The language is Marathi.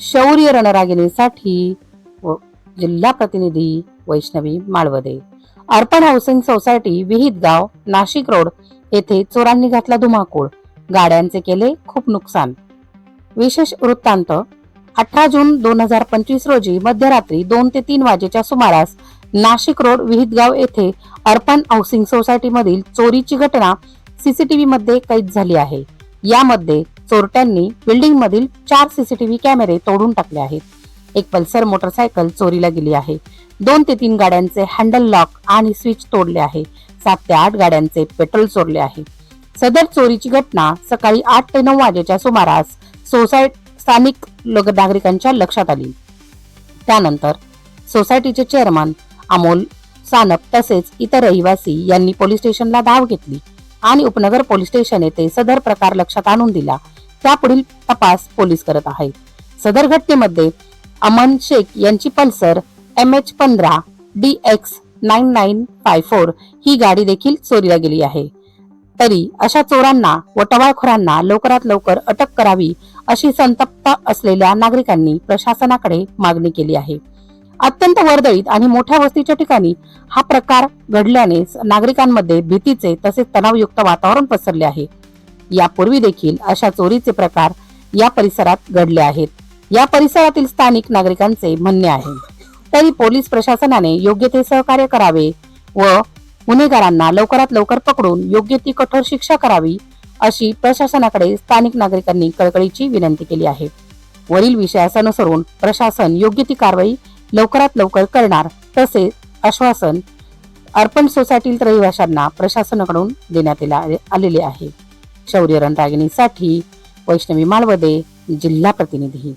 शौर्य रणरागिणीसाठी व जिल्हा प्रतिनिधी वैष्णवी माळवदे. अर्पण हाऊसिंग सोसायटी विहित गाव नाशिक रोड येथे चोरांनी घातला धुमाकूळ. गाड्यांचे केले खूप नुकसान. विशेष वृत्तांत अठरा जून दोन हजार पंचवीस रोजी मध्यरात्री दोन ते तीन वाजेच्या सुमारास नाशिक रोड विहितगाव येथे अर्पण हाऊसिंग सोसायटीमधील चोरीची घटना सीसीटीव्ही मध्ये कैद झाली आहे. यामध्ये चोरट्यांनी बिल्डिंग मधील चार सीसीटीव्ही कॅमेरे तोडून टाकले आहेत. एक पल्सर मोटरसायकल चोरीला गेली आहे. दोन ते तीन गाड्यांचे हँडल लॉक आणि स्विच तोडले आहे. सात ते आठ गाड्यांचे पेट्रोल चोरले आहे. सदर चोरीची घटना सकाळी आठ ते नऊ वाजेच्या सुमारास सोसायट स्थानिक लोक नागरिकांच्या लक्षात आली. त्यानंतर सोसायटीचे चेअरमन अमोल सानप तसेच इतर रहिवासी यांनी पोलीस स्टेशनला धाव घेतली आणि उपनगर पोलीस स्टेशन येथे सदर प्रकार लक्षात आणून दिला. त्यापुढील तपास पोलीस करत आहेत. सदर घटनेमध्ये अमन शेख यांची पल्सर एम एच पंधरा D X nine nine five four ही गाडी देखील चोरीला गेली आहे. तरी अशा चोरांना व टवाळखोरांना लवकरात लवकर अटक करावी अशी संतप्त असलेल्या नागरिकांनी प्रशासनाकडे मागणी केली आहे. अत्यंत वर्दळीत आणि मोठ्या वस्तीच्या ठिकाणी हा प्रकार घडल्याने नागरिकांमध्ये भीतीचे तसेच तणावयुक्त वातावरण पसरले आहे. यापूर्वी देखील अशा चोरीचे प्रकार या परिसरात घडले आहेत. या परिसरातील स्थानिक नागरिकांचे म्हणणे आहे तरी पोलीस प्रशासनाने योग्य ते सहकार्य करावे व गुन्हेगारांना लवकरात लवकर पकडून योग्य ती कठोर शिक्षा करावी अशी प्रशासनाकडे स्थानिक नागरिकांनी कळकळीची विनंती केली आहे. वरील विषयास अनुसरून प्रशासन योग्य ती कारवाई लवकरात लवकर करणार तसेच आश्वासन अर्पण सोसायटीतील रहिवाशांना प्रशासनाकडून देण्यात आलेले आहे. शौर्य रणरागिणीसाठी वैष्णवी माळवदे जिल्हा प्रतिनिधी.